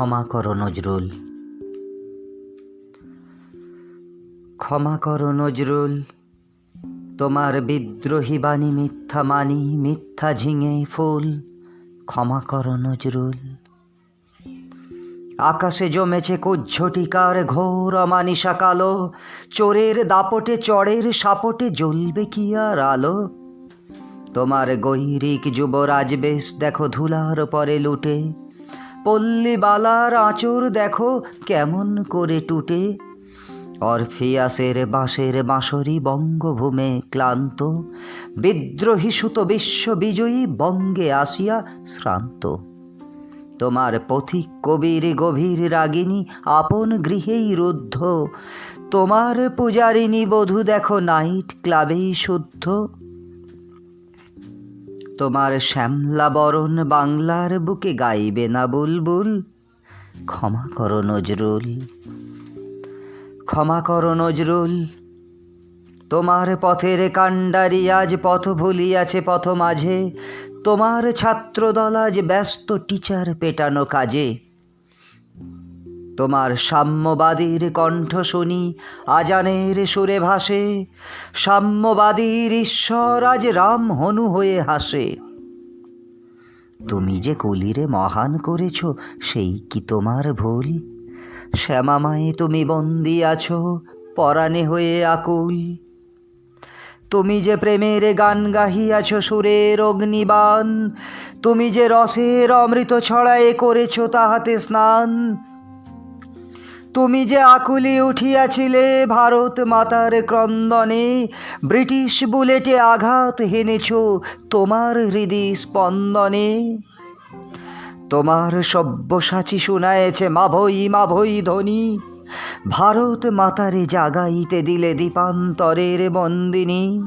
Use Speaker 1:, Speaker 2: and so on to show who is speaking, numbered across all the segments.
Speaker 1: ক্ষমা করো নজরুল। ক্ষমা করো নজরুল। তোমার বিদ্রোহী বাণী মিথ্যা মানি, মিথ্যা ঝিঙে ফুল। ক্ষমা করো নজরুল। আকাশে জমেছে কুজ্ঝটিকার ঘোর অমানিসা কালো। চোরের দাপটে চড়ের সাপটে জ্বলবে কি আর আলো? তোমার গৈরিক যুবরাজ বেশ দেখো ধুলার পরে লুটে। পল্লী বালার আঁচড় দেখো কেমন করে টুটে। অরফিয়াসের বাঁশের বাঁশরি বঙ্গভূমে ক্লান্ত। বিদ্রোহী সুত বিশ্ববিজয়ী বঙ্গে আসিয়া শ্রান্ত। তোমার পথিক কবির গভীর রাগিনী আপন গৃহেই রুদ্ধ। তোমার পূজারিনী বধূ দেখো নাইট ক্লাবেই শুদ্ধ। তোমার শ্যামলা বরণ বাংলার বুকে গাইবে না বুলবুল। ক্ষমা করো নজরুল। ক্ষমা করো নজরুল। তোমার পথের কাণ্ডারি আজ পথ ভুলিয়াছে পথ মাঝে। তোমার ছাত্রদল আজ ব্যস্ত টিচার পেটানো কাজে। তোমার সাম্যবাদীর কণ্ঠ শুনি আজানের সুরে ভাসে। সাম্যবাদীর ঈশ্বর আজ রাম হনু হয়ে হাসে। তুমি যে কলিরে মহান করেছ, সেই কি তোমার ভুল? শ্যামামায় তুমি বন্দি আছো পরাণে হয়ে আকুল। তুমি যে প্রেমের গান গাহিয়াছ, সুরের অগ্নিবান তুমি যে রসের অমৃত ছড়ায়ে করেছ, তাহাতে স্নান। তুমি যে আকুলি উঠিয়াছিলে ভারত মাতার ক্রন্দনে, ব্রিটিশ বুলেটে আঘাত হেনেছ তোমার হৃদি স্পন্দনে। তোমার সব্যসাচী শুনায়েছে, মাভই মাভই ধ্বনি। ভারত মাতারে জাগাইতে দিলে দীপান্তরের বন্দিনী।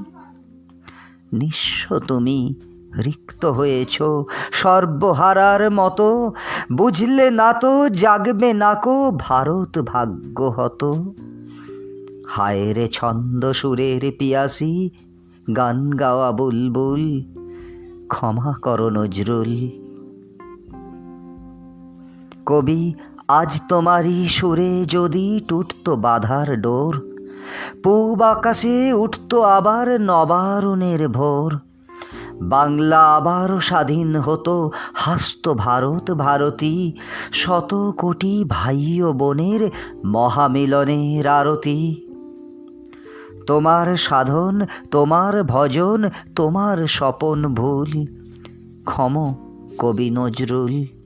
Speaker 1: নিঃস্ব তুমি রিক্ত হয়েছ সর্বহারার মতো। বুঝলে না তো, জাগবে নাকো ভারত ভাগ্য হত হায় রে ছন্দ সুরের পিয়াসি, গান গাওয়া বুলবুল, ক্ষমা করো নজরুল। কবি, আজ তোমারই সুরে যদি টুটতো বাধার ডোর, পূব আকাশে উঠতো আবার নবারণের ভোর। বাংলা আবারও স্বাধীন হতো, হাস্ত ভারত ভারতী। শত কোটি ভাই ও বোনের মহামিলনের আরতি। তোমার সাধন, তোমার ভজন, তোমার স্বপন ভুল। ক্ষম কবি নজরুল।